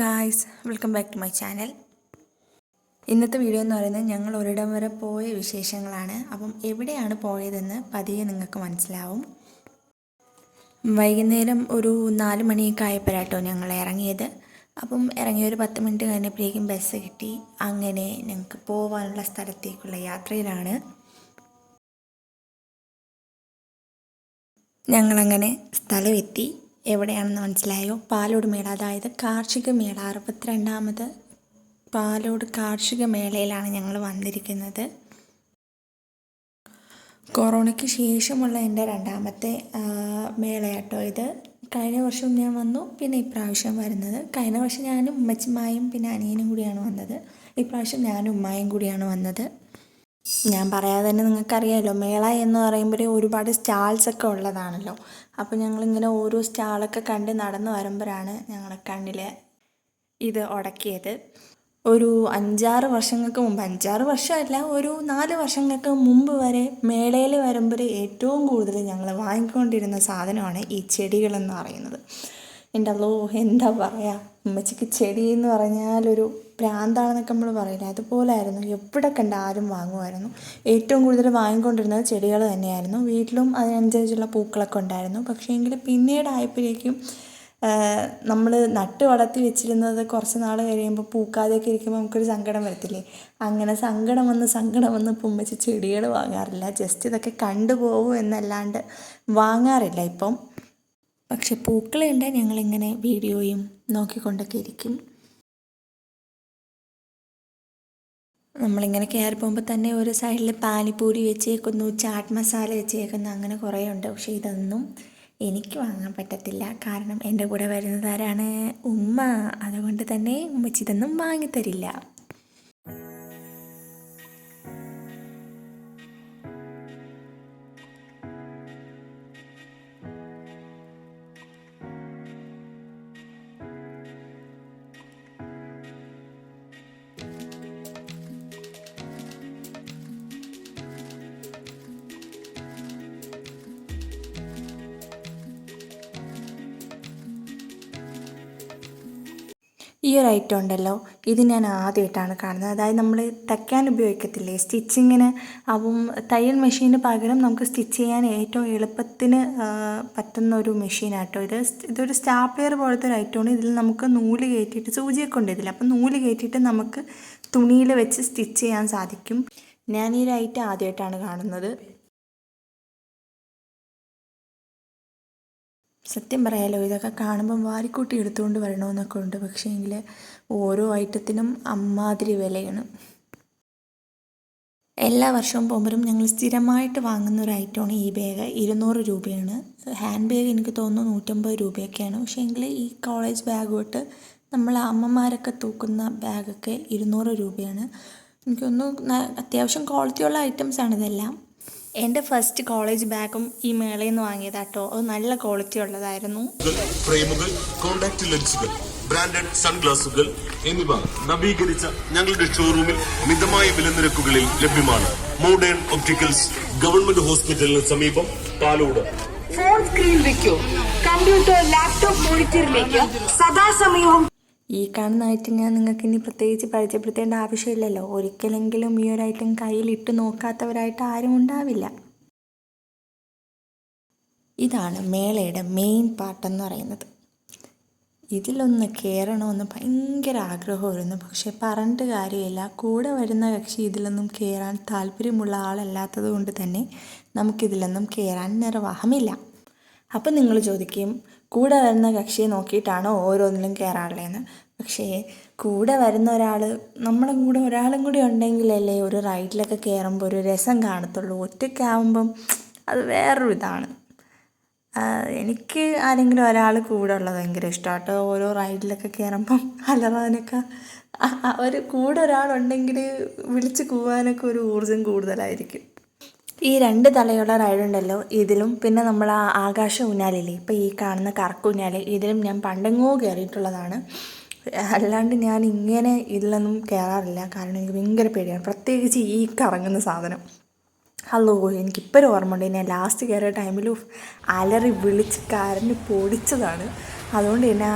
Guys welcome back to my channel ഇന്നത്തെ video എന്ന് പറയുന്നത് ഞങ്ങൾ ഒരിടം വരെ പോയ വിശേഷങ്ങളാണ്. അപ്പം എവിടെയാണ് പോയതെന്ന് പതിയെ നിങ്ങൾക്ക് മനസ്സിലാവും. വൈകുന്നേരം ഒരു നാല് മണിയൊക്കെ ആയപ്പോഴാട്ടോ ഞങ്ങൾ ഇറങ്ങിയത്. അപ്പം ഇറങ്ങിയ ഒരു പത്ത് മിനിറ്റ് കഴിഞ്ഞപ്പോഴേക്കും ബസ് കിട്ടി. അങ്ങനെ ഞങ്ങൾക്ക് പോകാനുള്ള സ്ഥലത്തേക്കുള്ള യാത്രയിലാണ്. ഞങ്ങളങ്ങനെ സ്ഥലമെത്തി. എവിടെയാണെന്ന് മനസ്സിലായോ? പാലോട് മേള. അതായത് കാർഷിക മേള. അറുപത്തിരണ്ടാമത് പാലോട് കാർഷിക മേളയിലാണ് ഞങ്ങൾ വന്നിരിക്കുന്നത്. കൊറോണയ്ക്ക് ശേഷമുള്ള എന്റെ രണ്ടാമത്തെ മേളയാട്ടോ ഇത്. കഴിഞ്ഞ വർഷം ഞാൻ വന്നു. പിന്നെ ഇപ്രാവശ്യം വരുന്നത്. കഴിഞ്ഞ വർഷം ഞാനും ഉമ്മച്ചിമായും പിന്നെ അനിയനും കൂടിയാണ് വന്നത്. ഇപ്രാവശ്യം ഞാനും ഉമ്മായും കൂടിയാണ് വന്നത്. ഞാൻ പറയാതെ തന്നെ നിങ്ങൾക്കറിയാമല്ലോ മേള എന്ന് പറയുമ്പോൾ ഒരുപാട് സ്റ്റാൾസ് ഒക്കെ ഉള്ളതാണല്ലോ. അപ്പോൾ ഞങ്ങളിങ്ങനെ ഓരോ സ്റ്റാളൊക്കെ കണ്ട് നടന്നു വരുമ്പോഴാണ് ഞങ്ങളുടെ കണ്ണിൽ ഇത് ഉടക്കിയത്. ഒരു അഞ്ചാറ് വർഷങ്ങൾക്ക് മുമ്പ് അഞ്ചാറ് വർഷമല്ല ഒരു നാല് വർഷങ്ങൾക്ക് മുമ്പ് വരെ മേളയിൽ വരുമ്പോൾ ഏറ്റവും കൂടുതൽ ഞങ്ങൾ വാങ്ങിക്കൊണ്ടിരുന്ന സാധനമാണ് ഈ ചെടികളെന്ന് പറയുന്നത്. എന്റെ അല്ലോ എന്താ പറയുക ഉമ്മച്ചിക്ക് ചെടി എന്ന് പറഞ്ഞാൽ ഒരു പ്രാന്താണെന്നൊക്കെ നമ്മൾ പറയില്ലേ? അതുപോലെ ആയിരുന്നു എവിടെ കണ്ടാലും വാങ്ങുമായിരുന്നു. ഏറ്റവും കൂടുതൽ വാങ്ങിക്കൊണ്ടിരുന്നത് ചെടികൾ തന്നെയായിരുന്നു. വീട്ടിലും അതിനനുസരിച്ചുള്ള പൂക്കളൊക്കെ ഉണ്ടായിരുന്നു. പക്ഷേ എങ്കിൽ പിന്നീടായപ്പോഴേക്കും നമ്മൾ നട്ട് വളർത്തി വെച്ചിരുന്നത് കുറച്ച് നാൾ കഴിയുമ്പോൾ പൂക്കാതെയൊക്കെ ഇരിക്കുമ്പോൾ നമുക്കൊരു സങ്കടം വരത്തില്ലേ? അങ്ങനെ സങ്കടം വന്ന് സങ്കടം വന്ന് ഇപ്പം ഉമ്മച്ചി ചെടികൾ വാങ്ങാറില്ല. ജസ്റ്റ് ഇതൊക്കെ കണ്ടുപോകും എന്നല്ലാണ്ട് വാങ്ങാറില്ല ഇപ്പം. പക്ഷെ പൂക്കളുണ്ട് ഞങ്ങളിങ്ങനെ വീഡിയോയും നോക്കിക്കൊണ്ടൊക്കെ ഇരിക്കും. നമ്മളിങ്ങനെ കയറി പോകുമ്പോൾ തന്നെ ഒരു സൈഡിൽ പാനിപ്പൂരി വെച്ചേക്കുന്നു ചാറ്റ് മസാല വെച്ചേക്കുന്നു അങ്ങനെ കുറേ ഉണ്ട് പക്ഷേ ഇതൊന്നും എനിക്ക് വാങ്ങാൻ പറ്റത്തില്ല. കാരണം എന്റെ കൂടെ വരുന്നതാരാണ് ഉമ്മ. അതുകൊണ്ട് തന്നെ ഉമ്മച്ചി ഇതൊന്നും വാങ്ങിത്തരില്ല. ഈ ഒരു ഐറ്റം ഉണ്ടല്ലോ ഇത് ഞാൻ ആദ്യമായിട്ടാണ് കാണുന്നത്. അതായത് നമ്മൾ തയ്ക്കാൻ ഉപയോഗിക്കത്തില്ലേ? സ്റ്റിച്ചിങ്ങിന് അപ്പം തയ്യൽ മെഷീന് പകരം നമുക്ക് സ്റ്റിച്ച് ചെയ്യാൻ ഏറ്റവും എളുപ്പത്തിന് പറ്റുന്ന ഒരു മെഷീനാട്ടോ ഇത്. ഇതൊരു സ്റ്റാപ്ലെയർ പോലത്തെ ഒരു ഐറ്റമാണ് ഇതിൽ നമുക്ക് നൂൽ കയറ്റിയിട്ട് സൂചിയൊക്കെ ഉണ്ട് ഇതിൽ അപ്പം നൂൽ കയറ്റിയിട്ട് നമുക്ക് തുണിയിൽ വെച്ച് സ്റ്റിച്ച് ചെയ്യാൻ സാധിക്കും. ഞാൻ ഈ ഒരു ഐറ്റം ആദ്യമായിട്ടാണ് കാണുന്നത്. സത്യം പറയാലോ ഇതൊക്കെ കാണുമ്പം വാരിക്കൂട്ടി എടുത്തുകൊണ്ട് വരണമെന്നൊക്കെ ഉണ്ട്. പക്ഷേ എങ്കിൽ ഓരോ ഐറ്റത്തിനും അമ്മാതിരി വിലയാണ്. എല്ലാ വർഷവും പോകുമ്പോഴും ഞങ്ങൾ സ്ഥിരമായിട്ട് വാങ്ങുന്ന ഒരു ഐറ്റമാണ് ഈ ബാഗ്. ഇരുന്നൂറ് രൂപയാണ്. ഹാൻഡ് ബാഗ് എനിക്ക് തോന്നുന്നു നൂറ്റമ്പത് രൂപയൊക്കെയാണ്. പക്ഷേ എങ്കിൽ ഈ കോളേജ് ബാഗ് തൊട്ട് നമ്മൾ അമ്മമാരൊക്കെ തൂക്കുന്ന ബാഗൊക്കെ ഇരുന്നൂറ് രൂപയാണ്. എനിക്കൊന്ന് അത്യാവശ്യം ക്വാളിറ്റിയുള്ള ആണ് ഇതെല്ലാം. എന്റെ ഫസ്റ്റ് കോളേജ് ബാഗും ഈ മേളയിൽ നിന്ന് വാങ്ങിയതാട്ടോ. അത് നല്ല ക്വാളിറ്റി ഉള്ളതായിരുന്നു. ഫ്രെയിമുകൾ കോണ്ടാക്ട് ലെൻസുകൾ ബ്രാൻഡഡ് സൺഗ്ലാസുകൾ എന്നിവ നവീകരിച്ച ഞങ്ങളുടെ ഷോറൂമിൽ മിതമായ വില നിരക്കുകളിൽ ലഭ്യമാണ്. മോഡേൺ ഒപ്റ്റിക്കൽസ് ഗവൺമെന്റ് ഹോസ്പിറ്റലിന് സമീപം പാലോട്. ഫോൺ സ്ക്രീൻ വെക്കൂ. കമ്പ്യൂട്ടർ ലാപ്ടോപ്പ് മോണിറ്ററിലേക്ക് സദാസമയവും ഈ കാണുന്ന ഐറ്റം ഞാൻ നിങ്ങൾക്ക് ഇനി പ്രത്യേകിച്ച് പരിചയപ്പെടുത്തേണ്ട ആവശ്യമില്ലല്ലോ. ഒരിക്കലെങ്കിലും ഈ ഒരു ഐറ്റം കയ്യിലിട്ട് നോക്കാത്തവരായിട്ട് ആരും ഉണ്ടാവില്ല. ഇതാണ് മേളയുടെ മെയിൻ പാട്ടെന്ന് പറയുന്നത്. ഇതിലൊന്ന് കയറണമെന്ന് ഭയങ്കര ആഗ്രഹമായിരുന്നു. പക്ഷെ പറഞ്ഞിട്ട് കാര്യമില്ല. കൂടെ വരുന്ന കക്ഷി ഇതിലൊന്നും കയറാൻ താല്പര്യമുള്ള ആളല്ലാത്തത് കൊണ്ട് തന്നെ നമുക്കിതിലൊന്നും കയറാൻ നിർവാഹമില്ല. അപ്പം നിങ്ങൾ ചോദിക്കും കൂടെ വരുന്ന കക്ഷിയെ നോക്കിയിട്ടാണോ ഓരോന്നിലും കയറാറുള്ളതെന്ന് പക്ഷേ കൂടെ വരുന്ന ഒരാൾ നമ്മുടെ കൂടെ ഒരാളും കൂടി ഉണ്ടെങ്കിലല്ലേ ഒരു റൈഡിലൊക്കെ കയറുമ്പോൾ ഒരു രസം കാണത്തുള്ളൂ. ഒറ്റയ്ക്കാവുമ്പം അത് വേറൊരു ഇതാണ്. എനിക്ക് ആരെങ്കിലും ഒരാൾ കൂടെ ഉള്ളത് ഭയങ്കര ഇഷ്ടമാട്ടോ ഓരോ റൈഡിലൊക്കെ കയറുമ്പം അലറാനൊക്കെ. ഒരു കൂടെ ഒരാളുണ്ടെങ്കിൽ വിളിച്ച് കൂവാനൊക്കെ ഒരു ഊർജം കൂടുതലായിരിക്കും. ഈ രണ്ട് തലയുള്ള റൈഡ് ഉണ്ടല്ലോ ഇതിലും പിന്നെ നമ്മൾ ആ ആകാശ ഊഞ്ഞാലില്ലേ ഇപ്പോൾ ഈ കാണുന്ന കറക്ക് ഊഞ്ഞാൽ ഇതിലും ഞാൻ പണ്ടെങ്ങോ കയറിയിട്ടുള്ളതാണ് അല്ലാണ്ട് ഞാൻ ഇങ്ങനെ ഇതിലൊന്നും കയറാറില്ല കാരണം എനിക്ക് ഭയങ്കര പേടിയാണ് പ്രത്യേകിച്ച് ഈ കറങ്ങുന്ന സാധനം. ഹലോ എനിക്കിപ്പോഴും ഓർമ്മയുണ്ട് ഞാൻ ലാസ്റ്റ് കയറിയ ടൈമിൽ അലറി വിളിച്ച് കരഞ്ഞ് പൊടിച്ചതാണ്. അതുകൊണ്ട് തന്നെ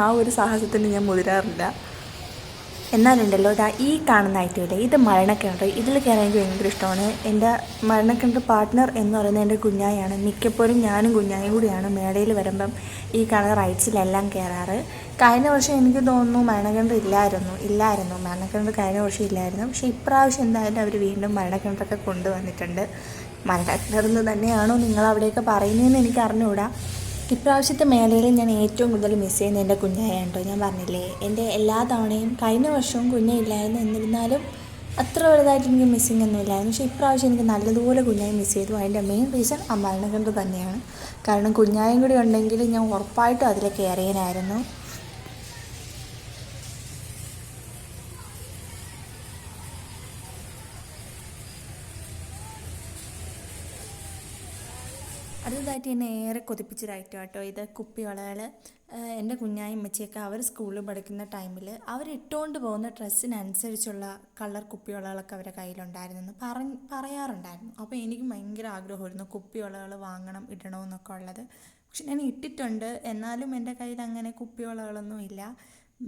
ആ ഒരു സാഹസത്തിന് ഞാൻ മുതിരാറില്ല. എന്നാലുണ്ടല്ലോ ഇതാ ഈ കാണുന്ന ഐറ്റമില്ലേ ഇത് മരണക്കിണർ ഇതിൽ കയറാൻ എനിക്ക് ഭയങ്കര ഇഷ്ടമാണ്. എന്റെ മരണക്കിണർ പാർട്ട്ണർ എന്ന് പറയുന്നത് എന്റെ കുഞ്ഞായാണ് മിക്കപ്പോഴും ഞാനും കുഞ്ഞായും കൂടിയാണ് മേടയിൽ വരുമ്പം ഈ കാണുന്ന റൈറ്റ്സിലെല്ലാം കയറാറ്. കഴിഞ്ഞ വർഷം എനിക്ക് തോന്നുന്നു മരണക്കിണർ ഇല്ലായിരുന്നു ഇല്ലായിരുന്നു. മരണക്കിണർ കഴിഞ്ഞ വർഷം ഇല്ലായിരുന്നു. പക്ഷേ ഇപ്രാവശ്യം എന്തായാലും അവർ വീണ്ടും മരണക്കിണറൊക്കെ കൊണ്ടുവന്നിട്ടുണ്ട്. മരണക്കിണറെന്ന് തന്നെയാണോ നിങ്ങൾ അവിടെയൊക്കെ പറയുന്നതെന്ന് എനിക്ക് അറിഞ്ഞുകൂടാ. ഇപ്രാവശ്യത്തെ മേളയിൽ ഞാൻ ഏറ്റവും കൂടുതൽ മിസ് ചെയ്യുന്നത് എന്റെ കുഞ്ഞായാണ് കേട്ടോ ഞാൻ പറഞ്ഞില്ലേ എന്റെ എല്ലാ തവണയും കഴിഞ്ഞ വർഷവും കുഞ്ഞയില്ലായിരുന്നു എന്നിരുന്നാലും അത്ര വലുതായിട്ട് എനിക്ക് മിസ്സിങ് ഒന്നും ഇല്ലായിരുന്നു. പക്ഷേ ഇപ്രാവശ്യം എനിക്ക് നല്ലതുപോലെ കുഞ്ഞായി മിസ് ചെയ്തു. അതിന്റെ മെയിൻ റീസൺ ആ മരണകണ്ട് തന്നെയാണ്. കാരണം കുഞ്ഞായും കൂടി ഉണ്ടെങ്കിൽ ഞാൻ ഉറപ്പായിട്ടും അതിൽ കയറിയനായിരുന്നു. അടുത്തതായിട്ട് എന്നെ ഏറെ കൊതിപ്പിച്ചൊരൈറ്റം കേട്ടോ ഇത് കുപ്പിവളകൾ എന്റെ കുഞ്ഞായി അമ്മച്ചിയൊക്കെ അവർ സ്കൂളിൽ പഠിക്കുന്ന ടൈമിൽ അവർ ഇട്ടുകൊണ്ട് പോകുന്ന ഡ്രസ്സിനനുസരിച്ചുള്ള കളർ കുപ്പിവളകളൊക്കെ അവരുടെ കയ്യിലുണ്ടായിരുന്നു പറഞ്ഞ് പറയാറുണ്ടായിരുന്നു. അപ്പോൾ എനിക്ക് ഭയങ്കര ആഗ്രഹമായിരുന്നു കുപ്പിവളകൾ വാങ്ങണം ഇടണമെന്നൊക്കെ ഉള്ളത്. പക്ഷെ ഞാൻ ഇട്ടിട്ടുണ്ട്. എന്നാലും എന്റെ കയ്യിൽ അങ്ങനെ കുപ്പിവളകളൊന്നും ഇല്ല.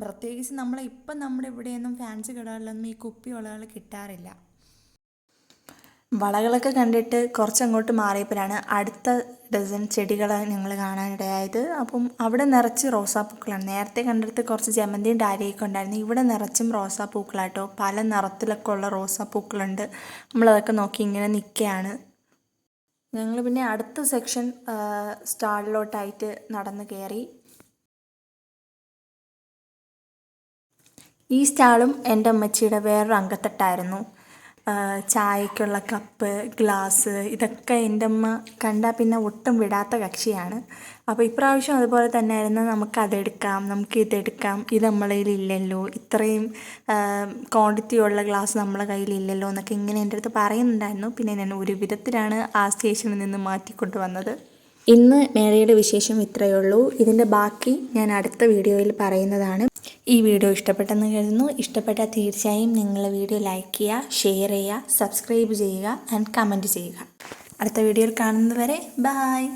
പ്രത്യേകിച്ച് നമ്മളെ ഇപ്പം നമ്മുടെ ഇവിടെയൊന്നും ഫാൻസി കടകളിലൊന്നും ഈ കുപ്പിവളകൾ കിട്ടാറില്ല. വളകളൊക്കെ കണ്ടിട്ട് കുറച്ചങ്ങോട്ട് മാറിയപ്പോഴാണ് അടുത്ത ഡസൻ ചെടികൾ ഞങ്ങൾ കാണാനിടയായത്. അപ്പം അവിടെ നിറച്ച് റോസാപ്പൂക്കളാണ്. നേരത്തെ കണ്ടിടത്ത് കുറച്ച് ജമന്തിയും ഡാരിയൊക്കെ ഉണ്ടായിരുന്നു. ഇവിടെ നിറച്ചും റോസാപ്പൂക്കളാട്ടോ. പല നിറത്തിലൊക്കെ ഉള്ള റോസാപ്പൂക്കളുണ്ട്. നമ്മളതൊക്കെ നോക്കി ഇങ്ങനെ നിൽക്കുകയാണ്. ഞങ്ങൾ പിന്നെ അടുത്ത സെക്ഷൻ സ്റ്റാളിലോട്ടായിട്ട് നടന്ന് കയറി. ഈ സ്റ്റാളും എന്റെ അമ്മച്ചിയുടെ വേറൊരു അംഗത്തട്ടായിരുന്നു. ചായക്കുള്ള കപ്പ് ഗ്ലാസ് ഇതൊക്കെ എന്റെ അമ്മ കണ്ടാൽ പിന്നെ ഒട്ടും വിടാത്ത കക്ഷിയാണ്. അപ്പോൾ ഇപ്രാവശ്യം അതുപോലെ തന്നെയായിരുന്നു. നമുക്ക് അതെടുക്കാം നമുക്ക് ഇതെടുക്കാം. ഇത് നമ്മളെ ഇല്ലല്ലോ ഇത്രയും ക്വാണ്ടിറ്റി ഉള്ള ഗ്ലാസ് നമ്മളെ കയ്യിലില്ലല്ലോ എന്നൊക്കെ ഇങ്ങനെ എന്റെ അടുത്ത് പറയുന്നുണ്ടായിരുന്നു. പിന്നെ ഞാൻ ഒരു വിധത്തിലാണ് ആ സ്റ്റേഷനിൽ നിന്ന് മാറ്റിക്കൊണ്ട് വന്നത്. ഇന്ന് മേളയുടെ വിശേഷം ഇത്രയേ ഉള്ളൂ. ഇതിന്റെ ബാക്കി ഞാൻ അടുത്ത വീഡിയോയിൽ പറയുന്നതാണ്. ഈ വീഡിയോ ഇഷ്ടപ്പെട്ടെന്ന് കരുതുന്നു. ഇഷ്ടപ്പെട്ടാൽ തീർച്ചയായും നിങ്ങൾ വീഡിയോ ലൈക്ക് ചെയ്യുക ഷെയർ ചെയ്യുക സബ്സ്ക്രൈബ് ചെയ്യുക ആൻഡ് കമന്റ് ചെയ്യുക. അടുത്ത വീഡിയോയിൽ കാണുന്നത് വരെ ബായ്